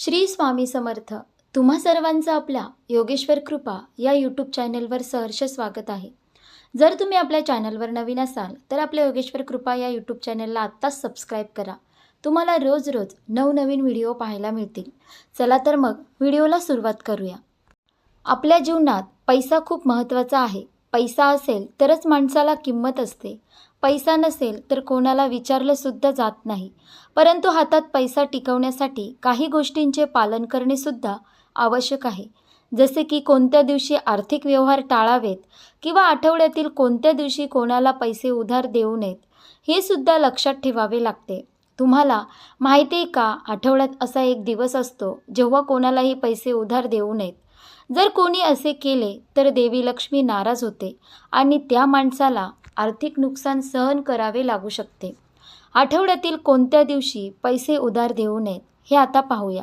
श्री स्वामी समर्थ. तुम्हा सर्वांचं आपल्या योगेश्वर कृपा या यूट्यूब चॅनलवर सहर्ष स्वागत आहे. जर तुम्ही आपल्या चॅनलवर नवीन असाल तर आपल्या योगेश्वर कृपा या यूट्यूब चॅनलला आत्ताच सबस्क्राईब करा. तुम्हाला रोज रोज नवनवीन व्हिडिओ पाहायला मिळतील. चला तर मग व्हिडिओला सुरुवात करूया. आपल्या जीवनात पैसा खूप महत्त्वाचा आहे. पैसा असेल तरच माणसाला किंमत असते. पैसा नसेल तर कोणाला विचारलंसुद्धा जात नाही. परंतु हातात पैसा टिकवण्यासाठी काही गोष्टींचे पालन करणेसुद्धा आवश्यक आहे. जसे की कोणत्या दिवशी आर्थिक व्यवहार टाळावेत किंवा आठवड्यातील कोणत्या दिवशी कोणाला पैसे उधार देऊ नयेत हे सुद्धा लक्षात ठेवावे लागते. तुम्हाला माहिती आहे का आठवड्यात असा एक दिवस असतो जेव्हा कोणालाही पैसे उधार देऊ नयेत. जर कोणी असे केले तर देवी लक्ष्मी नाराज होते आणि त्या माणसाला आर्थिक नुकसान सहन करावे लागू शकते. आठवड्यातील कोणत्या दिवशी पैसे उधार देऊ नयेत हे आता पाहूया.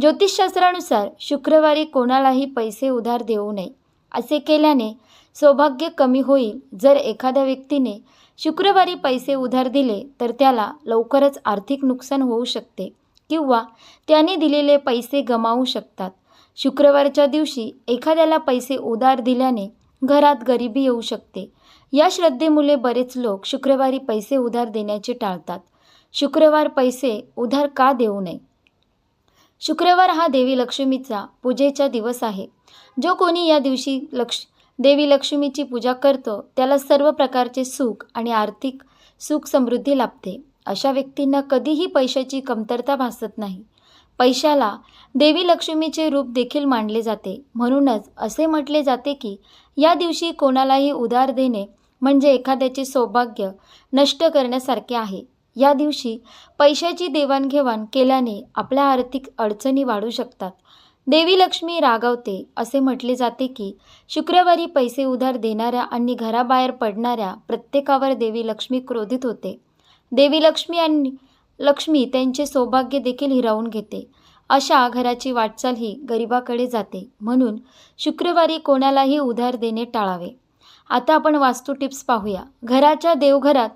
ज्योतिषशास्त्रानुसार शुक्रवारी कोणालाही पैसे उधार देऊ नये असे केल्याने सौभाग्य कमी होईल. जर एखाद्या व्यक्तीने शुक्रवारी पैसे उधार दिले तर त्याला लवकरच आर्थिक नुकसान होऊ शकते किंवा त्याने दिलेले पैसे गमावू शकतात. शुक्रवारच्या दिवशी एखाद्याला पैसे उधार दिल्याने घरात गरिबी येऊ शकते. या श्रद्धेमुळे बरेच लोक शुक्रवारी पैसे उधार देण्याचे टाळतात. शुक्रवार पैसे उधार का देऊ नये? शुक्रवार हा देवी लक्ष्मीचा पूजेचा दिवस आहे. जो कोणी या दिवशी लक्ष देवी लक्ष्मीची पूजा करतो त्याला सर्व प्रकारचे सुख आणि आर्थिक सुख समृद्धी लाभते. अशा व्यक्तींना कधीही पैशाची कमतरता भासत नाही. पैशाला देवी लक्ष्मीचे रूप देखील मानले जाते. म्हणूनच असे म्हटले जाते की या दिवशी कोणालाही उधार देणे म्हणजे एखाद्याचे सौभाग्य नष्ट करण्यासारखे आहे. या दिवशी पैशाची देवाणघेवाण केल्याने आपल्या आर्थिक अडचणी वाढू शकतात. देवी लक्ष्मी रागावते असे म्हटले जाते की शुक्रवारी पैसे उधार देणाऱ्या आणि घराबाहेर पडणाऱ्या प्रत्येकावर देवी लक्ष्मी क्रोधित होते. देवी लक्ष्मी आणि लक्ष्मी त्यांचे सौभाग्य देखील हिरावून घेते. अशा घराची वाटचाल ही गरिबाकडे जाते. म्हणून शुक्रवारी कोणालाही उधार देणे टाळावे. आता आपण वास्तू टिप्स पाहूया. घराच्या देवघरात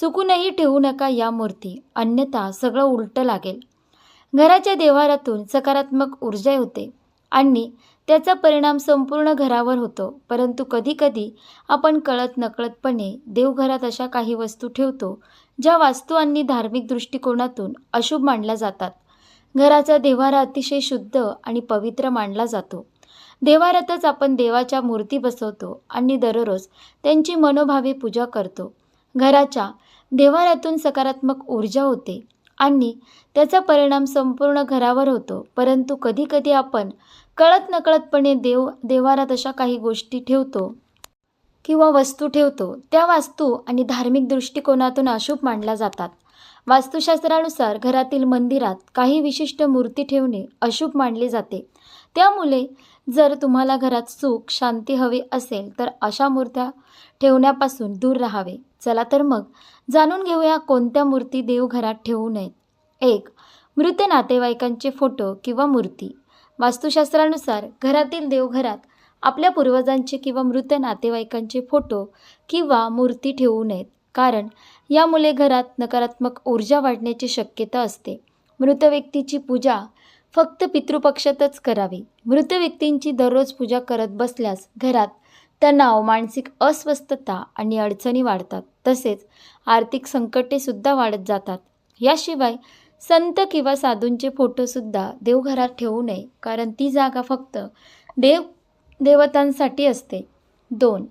चुकूनही ठेवू नका या मूर्ती. अन्यथा सगळं उलटं लागेल. घराच्या देवारातून सकारात्मक ऊर्जा होते. आणि त्याचा परिणाम संपूर्ण घरावर होतो. परंतु कधीकधी आपण कळत नकळतपणे देवघरात अशा काही वस्तू ठेवतो ज्या वास्तू आणि धार्मिक दृष्टिकोनातून अशुभ मानल्या जातात. घराचा देव्हारा अतिशय शुद्ध आणि पवित्र मानला जातो. देवारातच आपण देवाच्या मूर्ती बसवतो आणि दररोज त्यांची मनोभावे पूजा करतो. घराच्या देवारातून सकारात्मक ऊर्जा होते आणि त्याचा परिणाम संपूर्ण घरावर होतो. परंतु कधीकधी आपण कळत नकळतपणे देव देवारात अशा काही गोष्टी ठेवतो किंवा वस्तू ठेवतो त्या वास्तू आणि धार्मिक दृष्टिकोनातून अशुभ मानल्या जातात. वास्तुशास्त्रानुसार घरातील मंदिरात काही विशिष्ट मूर्ती ठेवणे अशुभ मानले जाते. त्यामुळे जर तुम्हाला घरात सुख शांती हवी असेल तर अशा मूर्त्या ठेवण्यापासून दूर राहावे. चला तर मग जाणून घेऊया कोणत्या मूर्ती देवघरात ठेवू नयेत. एक मृत नातेवाईकांचे फोटो किंवा मूर्ती. वास्तुशास्त्रानुसार घरातील देवघरात आपल्या पूर्वजांचे किंवा मृत नातेवाईकांचे फोटो किंवा मूर्ती ठेवू नयेत. कारण यामुळे घरात नकारात्मक ऊर्जा वाढण्याची शक्यता असते. मृत व्यक्तीची पूजा फक्त पितृपक्षातच करावी. मृत व्यक्तींची दररोज पूजा करत बसल्यास घरात तणाव मानसिक अस्वस्थता आणि अडचणी वाढतात. तसेच आर्थिक संकटेसुद्धा वाढत जातात. याशिवाय संत किंवा साधूंचे फोटोसुद्धा देवघरात ठेवू नये. कारण ती जागा फक्त देव देवतांसाठी असते. दोन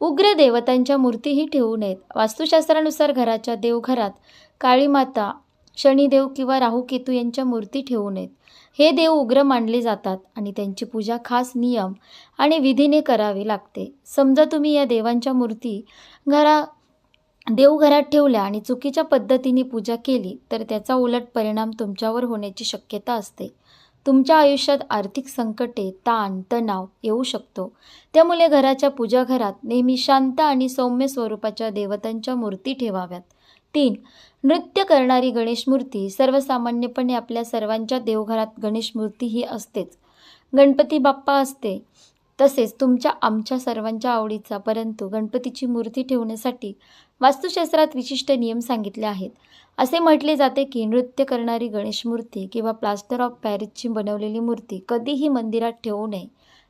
उग्र देवतांच्या मूर्तीही ठेवू नयेत. वास्तुशास्त्रानुसार घराच्या देवघरात काळी माता शनिदेव किंवा राहूकेतू यांच्या मूर्ती ठेवू नयेत. हे देव उग्र मानले जातात आणि त्यांची पूजा खास नियम आणि विधीने करावी लागते. समजा तुम्ही या देवांच्या मूर्ती घरा देवघरात ठेवल्या आणि चुकीच्या पद्धतीने पूजा केली तर त्याचा उलट परिणाम तुमच्यावर होण्याची शक्यता असते. तुमच्या आयुष्यात आर्थिक संकटे ताण तणाव येऊ शकतो. त्यामुळे घराच्या पूजाघरात नेहमी शांत आणि सौम्य स्वरूपाच्या देवतांच्या मूर्ती ठेवाव्यात. तीन नृत्य करणारी गणेश मूर्ती सर्वसामान्यपणे आपल्या सर्वांच्या देवघरात गणेश मूर्ती ही असतेच. गणपती बाप्पा असते. तसेच तुमच्या आमच्या सर्वांच्या आवडीचा परंतु गणपतीची मूर्ती ठेवण्यासाठी वास्तुशास्त्रात विशिष्ट नियम सांगितले आहेत. असे म्हटले जाते की नृत्य करणारी गणेश मूर्ती किंवा प्लास्टर ऑफ पॅरिसची बनवलेली मूर्ती कधीही मंदिरात ठेवू नये.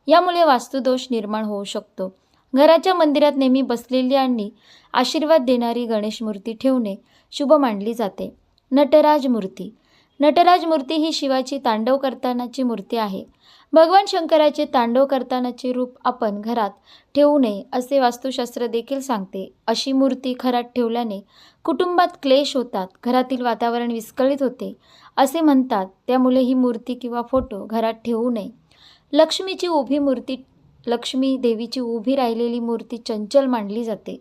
यामुळे वास्तुदोष निर्माण होऊ शकतो. घराच्या मंदिरात नेहमी बसलेली आणि आशीर्वाद देणारी गणेश मूर्ती ठेवणे शुभ मानली जाते. नटराज मूर्ती नटराज मूर्ती ही शिवाची तांडव करतानाची मूर्ती आहे. भगवान शंकराचे तांडव करतानाचे रूप आपण घरात ठेवू नये असे वास्तुशास्त्र देखील सांगते. अशी मूर्ती घरात ठेवल्याने कुटुंबात क्लेश होतात घरातील वातावरण विस्कळीत होते. असे म्हणतात त्यामुळे ही मूर्ती किंवा फोटो घरात ठेवू नये. लक्ष्मीची उभी मूर्ती लक्ष्मी देवीची उभी राहिलेली मूर्ती चंचल मानली जाते.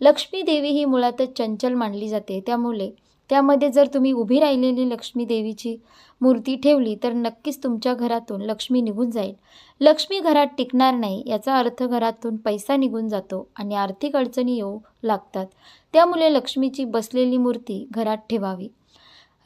लक्ष्मी देवी ही मुळातच चंचल मानली जाते. त्यामुळे त्यामध्ये जर तुम्ही उभी राहिलेली लक्ष्मी देवीची मूर्ती ठेवली तर नक्कीच तुमच्या घरातून लक्ष्मी निघून जाईल. लक्ष्मी घरात टिकणार नाही याचा अर्थ घरातून पैसा निघून जातो आणि आर्थिक अडचणी येऊ लागतात. त्यामुळे लक्ष्मीची बसलेली मूर्ती घरात ठेवावी.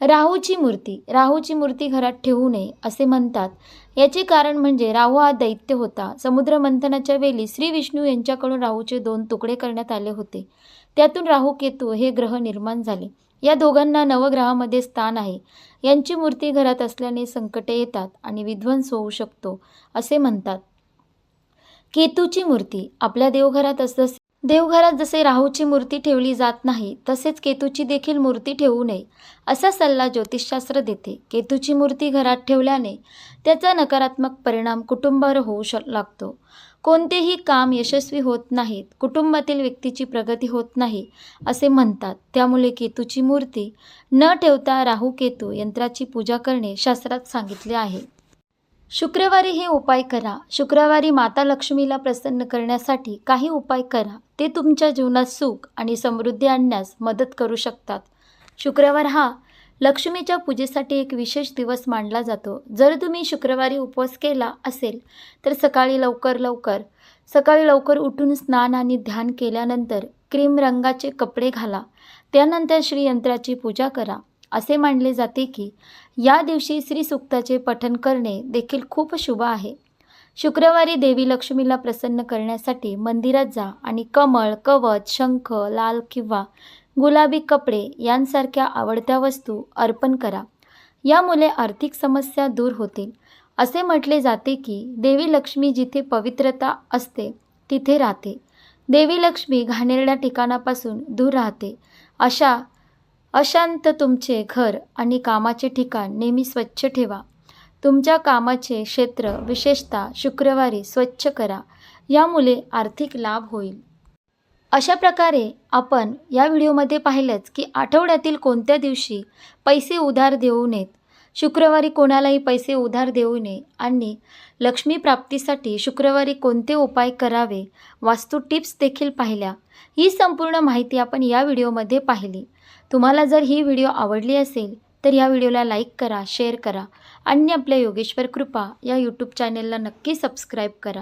राहूची मूर्ती राहूची मूर्ती घरात ठेवू नये असे म्हणतात. याचे कारण म्हणजे राहू हा दैत्य होता. समुद्र मंथनाच्या वेळी श्री विष्णू यांच्याकडून राहूचे दोन तुकडे करण्यात आले होते. त्यातून राहू केतू हे ग्रह निर्माण झाले. या दोघांना नवग्रहामध्ये स्थान आहे. यांची मूर्ती घरात असल्याने संकटे येतात आणि विध्वंस होऊ शकतो असे म्हणतात. केतूची मूर्ती आपल्या देवघरात असत देवघरात जसे राहूची मूर्ती ठेवली जात नाही तसेच केतूची देखील मूर्ती ठेवू नये असा सल्ला ज्योतिषशास्त्र देते. केतूची मूर्ती घरात ठेवल्याने त्याचा नकारात्मक परिणाम कुटुंबावर होऊ श लागतो. कोणतेही काम यशस्वी होत नाहीत कुटुंबातील व्यक्तीची प्रगती होत नाही असे म्हणतात. त्यामुळे केतूची मूर्ती न ठेवता राहू केतू यंत्राची पूजा करणे शास्त्रात सांगितले आहे. शुक्रवारी हे उपाय करा. शुक्रवारी माता लक्ष्मीला प्रसन्न करण्यासाठी काही उपाय करा. ते तुमच्या जीवनात सुख आणि समृद्धी आणण्यास मदत करू शकतात. शुक्रवार हा लक्ष्मीच्या पूजेसाठी एक विशेष दिवस मानला जातो. जर तुम्ही शुक्रवारी उपवास केला असेल तर सकाळी लवकर लवकर सकाळी लवकर उठून स्नान आणि ध्यान केल्यानंतर क्रीम रंगाचे कपडे घाला. त्यानंतर श्रीयंत्राची पूजा करा. असे मानले जाते की या दिवशी श्रीसुक्ताचे पठन करणे देखील खूप शुभ आहे. शुक्रवारी देवी लक्ष्मीला प्रसन्न करण्यासाठी मंदिरात जा आणि कमळ कवच शंख लाल किंवा गुलाबी कपडे यांसारख्या आवडत्या वस्तू अर्पण करा. यामुळे आर्थिक समस्या दूर होतील. असे म्हटले जाते की देवी लक्ष्मी जिथे पवित्रता असते तिथे राहते. देवी लक्ष्मी घाणेरड्या ठिकाणापासून दूर राहते. अशा अशांत तुमचे घर आणि कामाचे ठिकाण नेहमी स्वच्छ ठेवा. तुमच्या कामाचे क्षेत्र विशेषतः शुक्रवारी स्वच्छ करा. यामुळे आर्थिक लाभ होईल. अशा प्रकारे आपण या व्हिडिओमध्ये पाहिलंच की आठवड्यातील कोणत्या दिवशी पैसे उधार देऊ नयेत. शुक्रवारी कोणालाही पैसे उधार देऊ नये आणि लक्ष्मी प्राप्तीसाठी शुक्रवारी कोणते उपाय करावे वास्तू टिप्स देखील पाहिल्या. ही संपूर्ण माहिती आपण या व्हिडिओमध्ये पाहिली. तुम्हाला जर ही व्हिडिओ आवडली असेल तर या व्हिडिओला लाईक करा शेअर करा आणि आपल्या योगेश्वर कृपा या यूट्यूब चॅनेलला नक्की सबस्क्राईब करा.